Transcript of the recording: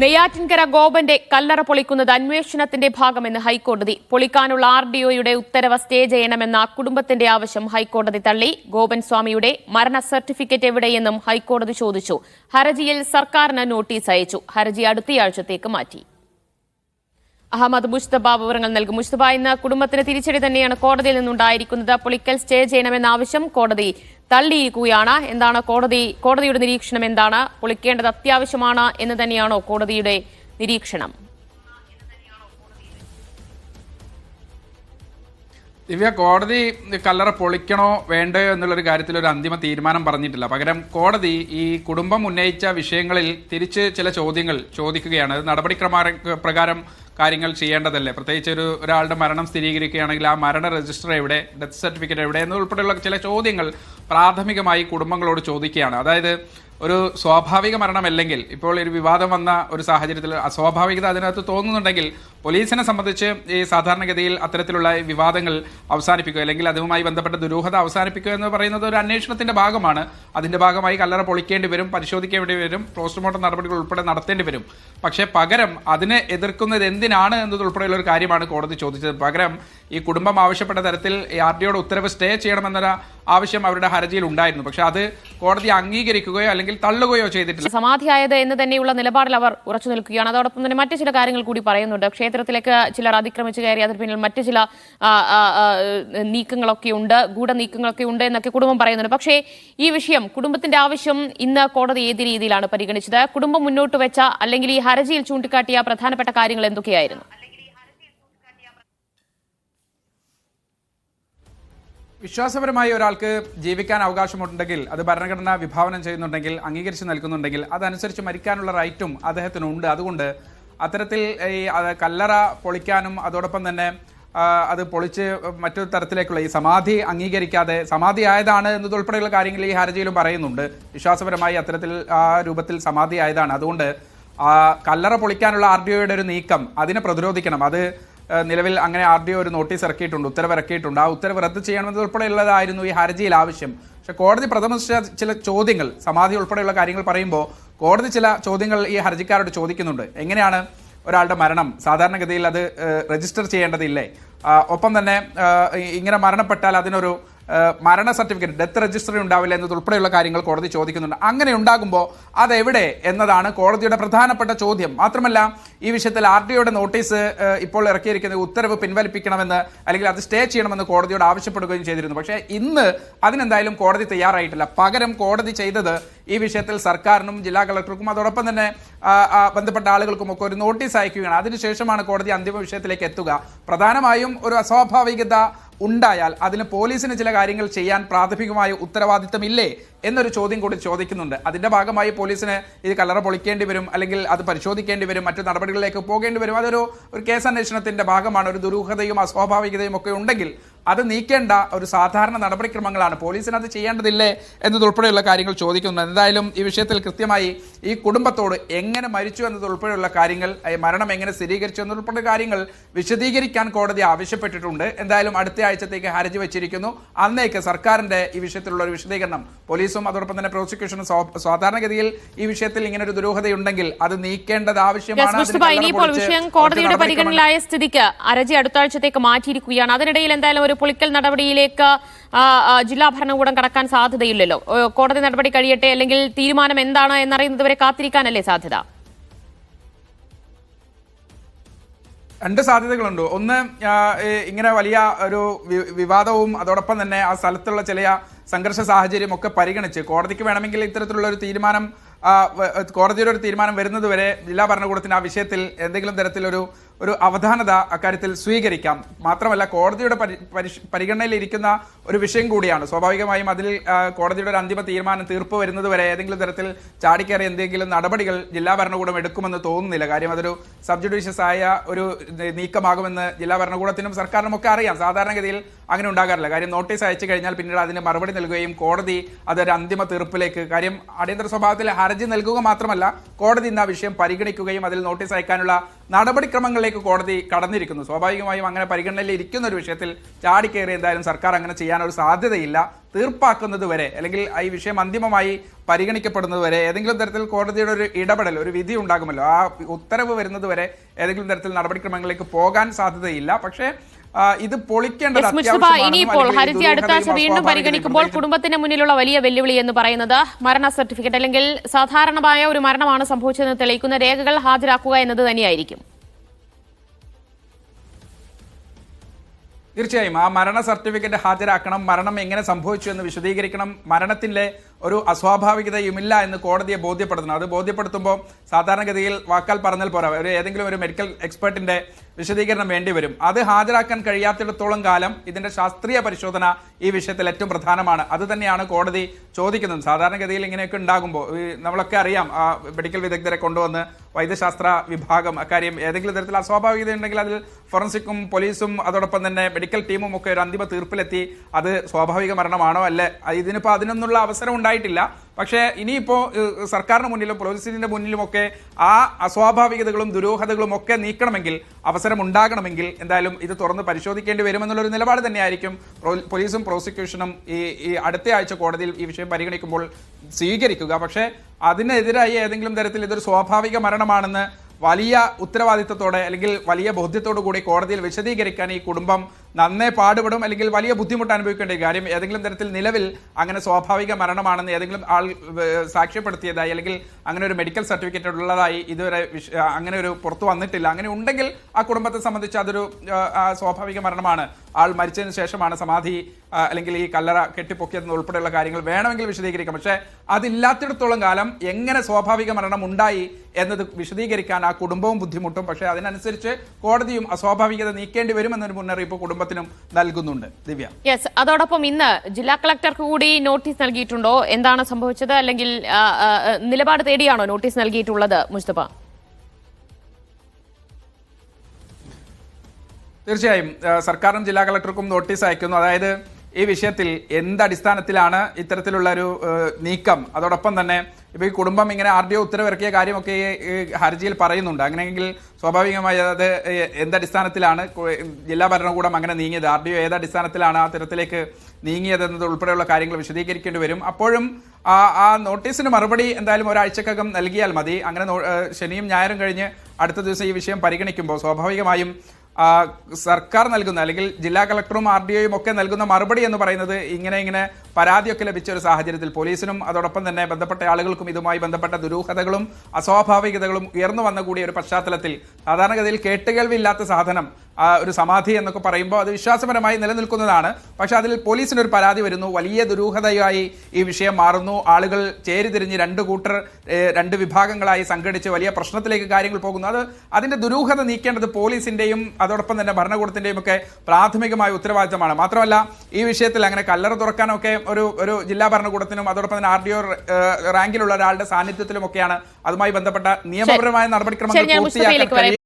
നെയ്യാറ്റിൻകര ഗോപന്റെ കല്ലറ പൊളിക്കുന്നത് അന്വേഷണത്തിന്റെ ഭാഗമെന്ന് ഹൈക്കോടതി. പൊളിക്കാനുള്ള R D ഒയുടെ ഉത്തരവ് സ്റ്റേ ചെയ്യണമെന്ന കുടുംബത്തിന്റെ ആവശ്യം ഹൈക്കോടതി തള്ളി. ഗോപൻ സ്വാമിയുടെ മരണ സർട്ടിഫിക്കറ്റ് എവിടെയെന്നും ഹൈക്കോടതി ചോദിച്ചു. ഹർജിയിൽ സർക്കാരിന് നോട്ടീസ് അയച്ചു. ഹർജി അടുത്തയാഴ്ചത്തേക്ക് മാറ്റി. അഹമ്മദ് മുസ്തബ വിവരങ്ങൾ നൽകും. മുസ്തബ ഇന്ന് കുടുംബത്തിന് തിരിച്ചടി തന്നെയാണ് കോടതിയിൽ നിന്നുണ്ടായിരിക്കുന്നത്. പൊളിക്കൽ സ്റ്റേ ചെയ്യണമെന്ന ആവശ്യം കോടതി തള്ളിയിരിക്കുകയാണ്. എന്താണ് കോടതി കോടതിയുടെ നിരീക്ഷണം എന്താണ്? പൊളിക്കേണ്ടത് അത്യാവശ്യമാണ് എന്ന് തന്നെയാണോ കോടതിയുടെ നിരീക്ഷണം? ദിവ്യ കോടതി കല്ലറ പൊളിക്കണോ വേണ്ടയോ എന്നുള്ളൊരു കാര്യത്തിൽ ഒരു അന്തിമ തീരുമാനം പറഞ്ഞിട്ടില്ല. പകരം കോടതി ഈ കുടുംബം ഉന്നയിച്ച വിഷയങ്ങളിൽ തിരിച്ച് ചില ചോദ്യങ്ങൾ ചോദിക്കുകയാണ്. അത് നടപടിക്രമ പ്രകാരം കാര്യങ്ങൾ ചെയ്യേണ്ടതല്ലേ? പ്രത്യേകിച്ച് ഒരു ഒരാളുടെ മരണം സ്ഥിരീകരിക്കുകയാണെങ്കിൽ ആ മരണ രജിസ്റ്റർ എവിടെ ഡെത്ത് സർട്ടിഫിക്കറ്റ് എവിടെ എന്നുൾപ്പെടെയുള്ള ചില ചോദ്യങ്ങൾ പ്രാഥമികമായി കുടുംബങ്ങളോട് ചോദിക്കുകയാണ്. അതായത് ഒരു സ്വാഭാവിക മരണമല്ലെങ്കിൽ ഇപ്പോൾ ഒരു വിവാദം വന്ന ഒരു സാഹചര്യത്തിൽ അസ്വാഭാവികത അതിനകത്ത് തോന്നുന്നുണ്ടെങ്കിൽ പോലീസിനെ സംബന്ധിച്ച് ഈ സാധാരണഗതിയിൽ അത്തരത്തിലുള്ള വിവാദങ്ങൾ അവസാനിപ്പിക്കുക അല്ലെങ്കിൽ അതുമായി ബന്ധപ്പെട്ട ദുരൂഹത അവസാനിപ്പിക്കുക എന്ന് പറയുന്നത് ഒരു അന്വേഷണത്തിന്റെ ഭാഗമാണ്. അതിന്റെ ഭാഗമായി കല്ലറ പൊളിക്കേണ്ടി വരും പരിശോധിക്കേണ്ടി വരും പോസ്റ്റ്മോർട്ടം നടപടികൾ ഉൾപ്പെടെ നടത്തേണ്ടി വരും. പക്ഷേ പകരം അതിനെ എതിർക്കുന്നത് എന്തിനാണ് എന്നതുൾപ്പെടെയുള്ള ഒരു കാര്യമാണ് കോടതി ചോദിച്ചത്. പകരം ഈ കുടുംബം ആവശ്യപ്പെട്ട തരത്തിൽ ആർ ഡിയോട് ഉത്തരവ് സ്റ്റേ ചെയ്യണമെന്നൊരു ആവശ്യം അവരുടെ ഹർജിയിൽ ഉണ്ടായിരുന്നു. പക്ഷേ അത് കോടതി അംഗീകരിക്കുകയോ അല്ലെങ്കിൽ തള്ളുകയോ ചെയ്തിട്ടില്ല. സമാധിയായത് എന്ന് തന്നെയുള്ള നിലപാടിൽ അവർ ഉറച്ചു നിൽക്കുകയാണ്. അതോടൊപ്പം തന്നെ മറ്റു ചില കാര്യങ്ങൾ കൂടി പറയുന്നുണ്ട്. ക്ഷേത്രത്തിലേക്ക് ചിലർ അതിക്രമിച്ചു കയറി അതിന് പിന്നിൽ മറ്റു ചില നീക്കങ്ങളൊക്കെ ഉണ്ട് ഗൂഢ നീക്കങ്ങളൊക്കെ ഉണ്ട് എന്നൊക്കെ കുടുംബം പറയുന്നുണ്ട്. പക്ഷേ ഈ വിഷയം കുടുംബത്തിന്റെ ആവശ്യം ഇന്ന് കോടതി ഏത് രീതിയിലാണ് പരിഗണിച്ചത്? കുടുംബം മുന്നോട്ട് വെച്ച അല്ലെങ്കിൽ ഈ ഹർജിയിൽ ചൂണ്ടിക്കാട്ടിയ പ്രധാനപ്പെട്ട കാര്യങ്ങൾ എന്തൊക്കെയായിരുന്നു? വിശ്വാസപരമായി ഒരാൾക്ക് ജീവിക്കാൻ അവകാശമുണ്ടെങ്കിൽ അത് ഭരണഘടന വിഭാവനം ചെയ്യുന്നുണ്ടെങ്കിൽ അംഗീകരിച്ച് നൽകുന്നുണ്ടെങ്കിൽ അതനുസരിച്ച് മരിക്കാനുള്ള റൈറ്റും അദ്ദേഹത്തിനുണ്ട്. അതുകൊണ്ട് അത്തരത്തിൽ ഈ കല്ലറ പൊളിക്കാനും അതോടൊപ്പം തന്നെ അത് പൊളിച്ച് മറ്റൊരു തരത്തിലേക്കുള്ള ഈ സമാധി അംഗീകരിക്കാതെ സമാധി ആയതാണ് എന്നതുൾപ്പെടെയുള്ള കാര്യങ്ങൾ ഈ ഹർജിയിലും പറയുന്നുണ്ട്. വിശ്വാസപരമായി അത്തരത്തിൽ ആ രൂപത്തിൽ സമാധി ആയതാണ്. അതുകൊണ്ട് കല്ലറ പൊളിക്കാനുള്ള ആർ ഡി ഒയുടെ ഒരു നീക്കം അതിനെ പ്രതിരോധിക്കണം. അത് നിലവിൽ അങ്ങനെ ആർ ഡി ഒരു നോട്ടീസ് ഇറക്കിയിട്ടുണ്ട് ഉത്തരവ് ഇറക്കിയിട്ടുണ്ട്. ആ ഉത്തരവ് റദ്ദ് ചെയ്യണമെന്നത് ഉൾപ്പെടെയുള്ളതായിരുന്നു ഈ ഹർജിയിൽ ആവശ്യം. പക്ഷെ കോടതി പ്രഥമ ചില ചോദ്യങ്ങൾ സമാധി ഉൾപ്പെടെയുള്ള കാര്യങ്ങൾ പറയുമ്പോൾ കോടതി ചില ചോദ്യങ്ങൾ ഈ ഹർജിക്കാരോട് ചോദിക്കുന്നുണ്ട്. എങ്ങനെയാണ് ഒരാളുടെ മരണം? സാധാരണഗതിയിൽ അത് രജിസ്റ്റർ ചെയ്യേണ്ടതില്ലേ? ഒപ്പം തന്നെ ഇങ്ങനെ മരണപ്പെട്ടാൽ അതിനൊരു മരണ സർട്ടിഫിക്കറ്റ് ഡെത്ത് രജിസ്റ്ററി ഉണ്ടാവില്ല എന്നതുൾപ്പെടെയുള്ള കാര്യങ്ങൾ കോടതി ചോദിക്കുന്നുണ്ട്. അങ്ങനെ ഉണ്ടാകുമ്പോൾ അതെവിടെ എന്നതാണ് കോടതിയുടെ പ്രധാനപ്പെട്ട ചോദ്യം. മാത്രമല്ല ഈ വിഷയത്തിൽ ആർ ഡി ഒയുടെ നോട്ടീസ് ഇപ്പോൾ ഇറക്കിയിരിക്കുന്ന ഉത്തരവ് പിൻവലിപ്പിക്കണമെന്ന് അല്ലെങ്കിൽ അത് സ്റ്റേ ചെയ്യണമെന്ന് കോടതിയോട് ആവശ്യപ്പെടുകയും ചെയ്തിരുന്നു. പക്ഷേ ഇന്ന് അതിനെന്തായാലും കോടതി തയ്യാറായിട്ടില്ല. പകരം കോടതി ചെയ്തത് ഈ വിഷയത്തിൽ സർക്കാരിനും ജില്ലാ കളക്ടർക്കും അതോടൊപ്പം തന്നെ ബന്ധപ്പെട്ട ആളുകൾക്കും ഒക്കെ ഒരു നോട്ടീസ് അയക്കുകയാണ്. അതിനുശേഷമാണ് കോടതി അന്തിമ വിഷയത്തിലേക്ക് എത്തുക. പ്രധാനമായും ഒരു അസ്വാഭാവികത ഉണ്ടായാൽ അതിന് പോലീസിന് ചില കാര്യങ്ങൾ ചെയ്യാൻ പ്രാഥമികമായ ഉത്തരവാദിത്തമില്ലേ എന്നൊരു ചോദ്യം കൂടി ചോദിക്കുന്നുണ്ട്. അതിന്റെ ഭാഗമായി പോലീസിന് ഇത് കലറ പൊളിക്കേണ്ടി വരും അല്ലെങ്കിൽ അത് പരിശോധിക്കേണ്ടി വരും മറ്റു നടപടികളിലേക്ക് പോകേണ്ടി വരും. അതൊരു ഒരു കേസ് അന്വേഷണത്തിന്റെ ഭാഗമാണ്. ഒരു ദുരൂഹതയും അസ്വാഭാവികതയും ഒക്കെ ഉണ്ടെങ്കിൽ അത് നീക്കേണ്ട ഒരു സാധാരണ നടപടിക്രമങ്ങളാണ്. പോലീസിന് അത് ചെയ്യേണ്ടതില്ലേ എന്നതുൾപ്പെടെയുള്ള കാര്യങ്ങൾ ചോദിക്കുന്നു. എന്തായാലും ഈ വിഷയത്തിൽ കൃത്യമായി ഈ കുടുംബത്തോട് എങ്ങനെ മരിച്ചു എന്നതുൾപ്പെടെയുള്ള കാര്യങ്ങൾ മരണം എങ്ങനെ സ്ഥിരീകരിച്ചു എന്നതുൾപ്പെടെ കാര്യങ്ങൾ വിശദീകരിക്കാൻ കോടതി ആവശ്യപ്പെട്ടിട്ടുണ്ട്. എന്തായാലും അടുത്ത ആഴ്ചത്തേക്ക് ഹർജി വച്ചിരിക്കുന്നു. അന്നേക്ക് സർക്കാരിന്റെ ഈ വിഷയത്തിലുള്ള ഒരു വിശദീകരണം. പോലീസും അതോടൊപ്പം തന്നെ പ്രോസിക്യൂഷനും സാധാരണഗതിയിൽ ഈ വിഷയത്തിൽ ഇങ്ങനെ ഒരു ദുരൂഹതയുണ്ടെങ്കിൽ അത് നീക്കേണ്ടത് ആവശ്യമാണ്. കോടതിയുടെ പരിഗണനയിലായ സ്ഥിതിക്ക് അരജി അടുത്ത ആഴ്ചത്തേക്ക് മാറ്റിയിരിക്കുകയാണ്. അതിനിടയിൽ എന്തായാലും ഒരു പൊളിക്കൽ നടപടിയിലേക്ക് ജില്ലാ ഭരണകൂടം കടക്കാൻ സാധ്യതയില്ലല്ലോ. കോടതി നടപടി കഴിയട്ടെ അല്ലെങ്കിൽ തീരുമാനം എന്താണ് എന്നറിയുന്നത് വരെ കാത്തിരിക്കാനല്ലേ സാധ്യത? രണ്ട് സാധ്യതകളുണ്ട്. ഒന്ന് ഇങ്ങനെ വലിയ ഒരു വിവാദവും അതോടൊപ്പം തന്നെ ആ സ്ഥലത്തുള്ള ചില സംഘർഷ സാഹചര്യം ഒക്കെ പരിഗണിച്ച് കോടതിക്ക് വേണമെങ്കിൽ ഇത്തരത്തിലുള്ള ഒരു തീരുമാനം കോടതിയുടെ ഒരു തീരുമാനം വരുന്നത് വരെ ജില്ലാ ഭരണകൂടത്തിന് ആ വിഷയത്തിൽ എന്തെങ്കിലും തരത്തിലൊരു ഒരു അവധാനത അക്കാര്യത്തിൽ സ്വീകരിക്കാം. മാത്രമല്ല കോടതിയുടെ പരിഗണനയിൽ ഇരിക്കുന്ന ഒരു വിഷയം കൂടിയാണ്. സ്വാഭാവികമായും അതിൽ കോടതിയുടെ ഒരു അന്തിമ തീരുമാനം തീർപ്പ് വരുന്നത് വരെ ഏതെങ്കിലും തരത്തിൽ ചാടിക്കയറി എന്തെങ്കിലും നടപടികൾ ജില്ലാ ഭരണകൂടം എടുക്കുമെന്ന് തോന്നുന്നില്ല. കാര്യം അതൊരു സബ് ജുഡീഷ്യസ് ആയ ഒരു നീക്കമാകുമെന്ന് ജില്ലാ ഭരണകൂടത്തിനും സർക്കാരിനും ഒക്കെ അറിയാം. സാധാരണഗതിയിൽ അങ്ങനെ ഉണ്ടാകാറില്ല. കാര്യം നോട്ടീസ് അയച്ചു കഴിഞ്ഞാൽ പിന്നീട് അതിന് മറുപടി നൽകുകയും കോടതി അതൊരു അന്തിമ തീർപ്പിലേക്ക് കാര്യം അടിയന്തര സ്വഭാവത്തിൽ ഹർജി നൽകുക മാത്രമല്ല കോടതി ഇന്ന് ആ വിഷയം പരിഗണിക്കുകയും അതിൽ നോട്ടീസ് അയക്കാനുള്ള നടപടിക്രമങ്ങളിലേക്ക് കോടതി കടന്നിരിക്കുന്നു. സ്വാഭാവികമായും അങ്ങനെ പരിഗണനയിൽ ഇരിക്കുന്ന ഒരു വിഷയത്തിൽ ചാടിക്കയറി എന്തായാലും സർക്കാർ അങ്ങനെ ചെയ്യാനൊരു സാധ്യതയില്ല. തീർപ്പാക്കുന്നത് വരെ അല്ലെങ്കിൽ ഈ വിഷയം അന്തിമമായി പരിഗണിക്കപ്പെടുന്നത് വരെ ഏതെങ്കിലും തരത്തിൽ കോടതിയുടെ ഒരു ഇടപെടൽ ഒരു വിധി ഉണ്ടാകുമല്ലോ. ആ ഉത്തരവ് വരുന്നത് വരെ ഏതെങ്കിലും തരത്തിൽ നടപടിക്രമങ്ങളിലേക്ക് പോകാൻ സാധ്യതയില്ല. പക്ഷേ ഇത് പൊളിക്കേണ്ടത് ഇനിയിപ്പോൾ ഹർജി അടുത്ത ആഴ്ച വീണ്ടും പരിഗണിക്കുമ്പോൾ കുടുംബത്തിന് മുന്നിലുള്ള വലിയ വെല്ലുവിളി എന്ന് പറയുന്നത് മരണ സർട്ടിഫിക്കറ്റ് അല്ലെങ്കിൽ സാധാരണമായ ഒരു മരണമാണ് സംഭവിച്ചതെന്ന് തെളിയിക്കുന്ന രേഖകൾ ഹാജരാക്കുക എന്നത് തന്നെയായിരിക്കും. തീർച്ചയായും ആ മരണ സർട്ടിഫിക്കറ്റ് ഹാജരാക്കണം മരണം എങ്ങനെ സംഭവിച്ചു എന്ന് വിശദീകരിക്കണം മരണത്തിന്റെ ഒരു അസ്വാഭാവികതയുമില്ല എന്ന് കോടതിയെ ബോധ്യപ്പെടുത്തണം. അത് ബോധ്യപ്പെടുത്തുമ്പോൾ സാധാരണഗതിയിൽ വാക്കാൽ പറഞ്ഞാൽ പോരാ. ഒരു ഏതെങ്കിലും ഒരു മെഡിക്കൽ എക്സ്പെർട്ടിന്റെ വിശദീകരണം വേണ്ടി വരും. അത് ഹാജരാക്കാൻ കഴിയാത്തിടത്തോളം കാലം ഇതിന്റെ ശാസ്ത്രീയ പരിശോധന ഈ വിഷയത്തിൽ ഏറ്റവും പ്രധാനമാണ്. അത് തന്നെയാണ് കോടതി ചോദിക്കുന്നത്. സാധാരണഗതിയിൽ ഇങ്ങനെയൊക്കെ ഉണ്ടാകുമ്പോൾ നമ്മളൊക്കെ അറിയാം ആ മെഡിക്കൽ വിദഗ്ധരെ കൊണ്ടുവന്ന് വൈദ്യശാസ്ത്ര വിഭാഗം അക്കാര്യം ഏതെങ്കിലും തരത്തിൽ അസ്വാഭാവികത ഉണ്ടെങ്കിൽ അതിൽ ഫോറൻസിക്കും പോലീസും അതോടൊപ്പം തന്നെ മെഡിക്കൽ ടീമും ഒക്കെ ഒരു അന്തിമ തീർപ്പിലെത്തി അത് സ്വാഭാവിക മരണമാണോ അല്ലെ? ഇതിനിപ്പോൾ അതിനൊന്നുള്ള അവസരം ഉണ്ടായിട്ടില്ല. പക്ഷേ ഇനിയിപ്പോൾ സർക്കാരിന് മുന്നിലും പോലീസിന്റെ മുന്നിലുമൊക്കെ ആ അസ്വാഭാവികതകളും ദുരൂഹതകളും ഒക്കെ നീക്കണമെങ്കിൽ അവസരം ഉണ്ടാകണമെങ്കിൽ എന്തായാലും ഇത് തുറന്ന് പരിശോധിക്കേണ്ടി വരുമെന്നുള്ളൊരു നിലപാട് തന്നെയായിരിക്കും. പോലീസും പ്രോസിക്യൂഷനും ഈ ഈ അടുത്ത ആഴ്ച കോടതിയിൽ ഈ വിഷയം പരിഗണിക്കുമ്പോൾ സ്വീകരിക്കുക. പക്ഷേ അതിനെതിരായി ഏതെങ്കിലും തരത്തിൽ ഇതൊരു സ്വാഭാവിക മരണമാണെന്ന് വലിയ ഉത്തരവാദിത്തത്തോടെ അല്ലെങ്കിൽ വലിയ ബോധ്യത്തോടു കൂടി കോടതിയിൽ വിശദീകരിക്കാൻ ഈ കുടുംബം നന്നേ പാടുപെടും അല്ലെങ്കിൽ വലിയ ബുദ്ധിമുട്ട് അനുഭവിക്കേണ്ട കാര്യം. ഏതെങ്കിലും തരത്തിൽ നിലവിൽ അങ്ങനെ സ്വാഭാവിക മരണമാണെന്ന് ഏതെങ്കിലും ആൾ സാക്ഷ്യപ്പെടുത്തിയതായി അല്ലെങ്കിൽ അങ്ങനെ ഒരു മെഡിക്കൽ സർട്ടിഫിക്കറ്റ് ഉള്ളതായി ഇതുവരെ അങ്ങനെ ഒരു പുറത്തു വന്നിട്ടില്ല. അങ്ങനെ ഉണ്ടെങ്കിൽ ആ കുടുംബത്തെ സംബന്ധിച്ച് അതൊരു സ്വാഭാവിക മരണമാണ്. ആൾ മരിച്ചതിന് ശേഷമാണ് സമാധി അല്ലെങ്കിൽ ഈ കല്ലറ കെട്ടിപ്പൊക്കിയതെന്ന് ഉൾപ്പെടെയുള്ള കാര്യങ്ങൾ വേണമെങ്കിൽ വിശദീകരിക്കാം. പക്ഷേ അതില്ലാത്തിടത്തോളം കാലം എങ്ങനെ സ്വാഭാവിക മരണം ഉണ്ടായി എന്നത് വിശദീകരിക്കാൻ ആ കുടുംബവും ബുദ്ധിമുട്ടും. പക്ഷേ അതിനനുസരിച്ച് കോടതിയും അസ്വാഭാവികത നീക്കേണ്ടി വരുമെന്നൊരു മുന്നറിയിപ്പ് കുടുംബത്തിനും നൽകുന്നുണ്ട്. ദിവ്യ. യെസ് അതോടൊപ്പം ഇന്ന് ജില്ലാ കളക്ടർക്ക് കൂടി നോട്ടീസ് നൽകിയിട്ടുണ്ടോ? എന്താണ് സംഭവിച്ചത്? അല്ലെങ്കിൽ നിലപാട് തേടിയാണോ നോട്ടീസ് നൽകിയിട്ടുള്ളത് മുസ്തഫ? തീർച്ചയായും സർക്കാരും ജില്ലാ കളക്ടർക്കും നോട്ടീസ് അയക്കുന്നു. അതായത് ഈ വിഷയത്തിൽ എന്തടിസ്ഥാനത്തിലാണ് ഇത്തരത്തിലുള്ള ഒരു നീക്കം? അതോടൊപ്പം തന്നെ ഇപ്പൊ ഈ കുടുംബം ഇങ്ങനെ ആർ ഡി ഒ ഉത്തരവിറക്കിയ കാര്യമൊക്കെ ഈ ഹർജിയിൽ പറയുന്നുണ്ട്. അങ്ങനെയെങ്കിൽ സ്വാഭാവികമായി അത് എന്തടിസ്ഥാനത്തിലാണ് ജില്ലാ ഭരണകൂടം അങ്ങനെ നീങ്ങിയത്? ആർ ഡി ഒ ഏതടിസ്ഥാനത്തിലാണ് ആ തരത്തിലേക്ക് നീങ്ങിയതെന്നത് ഉൾപ്പെടെയുള്ള കാര്യങ്ങൾ വിശദീകരിക്കേണ്ടി വരും. അപ്പോഴും ആ ആ നോട്ടീസിന് മറുപടി എന്തായാലും ഒരാഴ്ചക്കകം നൽകിയാൽ മതി. അങ്ങനെ ശനിയും ഞായറും കഴിഞ്ഞ് അടുത്ത ദിവസം ഈ വിഷയം പരിഗണിക്കുമ്പോൾ സ്വാഭാവികമായും സർക്കാർ നൽകുന്ന അല്ലെങ്കിൽ ജില്ലാ കളക്ടറും ആർ ഡി ഒയും ഒക്കെ നൽകുന്ന മറുപടി എന്ന് പറയുന്നത് ഇങ്ങനെ ഇങ്ങനെ പരാതിയൊക്കെ ലഭിച്ച ഒരു സാഹചര്യത്തിൽ പോലീസിനും അതോടൊപ്പം തന്നെ ബന്ധപ്പെട്ട ആളുകൾക്കും ഇതുമായി ബന്ധപ്പെട്ട ദുരൂഹതകളും അസ്വാഭാവികതകളും ഉയർന്നു വന്ന കൂടിയ ഒരു പശ്ചാത്തലത്തിൽ സാധാരണഗതിയിൽ കേട്ടുകേൾവില്ലാത്ത സാധനം ഒരു സമാധി എന്നൊക്കെ പറയുമ്പോൾ അത് വിശ്വാസപരമായി നിലനിൽക്കുന്നതാണ്. പക്ഷെ അതിൽ പോലീസിന് ഒരു പരാതി വരുന്നു. വലിയ ദുരൂഹതയായി ഈ വിഷയം മാറുന്നു. ആളുകൾ ചേരിതിരിഞ്ഞ് രണ്ട് കൂട്ടർ രണ്ട് വിഭാഗങ്ങളായി സംഘടിച്ച് വലിയ പ്രശ്നത്തിലേക്ക് കാര്യങ്ങൾ പോകുന്നു. അത് അതിന്റെ ദുരൂഹത നീക്കേണ്ടത് പോലീസിന്റെയും അതോടൊപ്പം തന്നെ ഭരണകൂടത്തിന്റെയും ഒക്കെ പ്രാഥമികമായ ഉത്തരവാദിത്തമാണ്. മാത്രമല്ല ഈ വിഷയത്തിൽ അങ്ങനെ കല്ലറ തുറക്കാനൊക്കെ ഒരു ഒരു ജില്ലാ ഭരണകൂടത്തിനും അതോടൊപ്പം തന്നെ ആർ ഡി ഒ റാങ്കിലുള്ള ഒരാളുടെ സാന്നിധ്യത്തിലുമൊക്കെയാണ് അതുമായി ബന്ധപ്പെട്ട നിയമപരമായ നടപടിക്രമങ്ങൾ പൂർത്തിയാക്കാൻ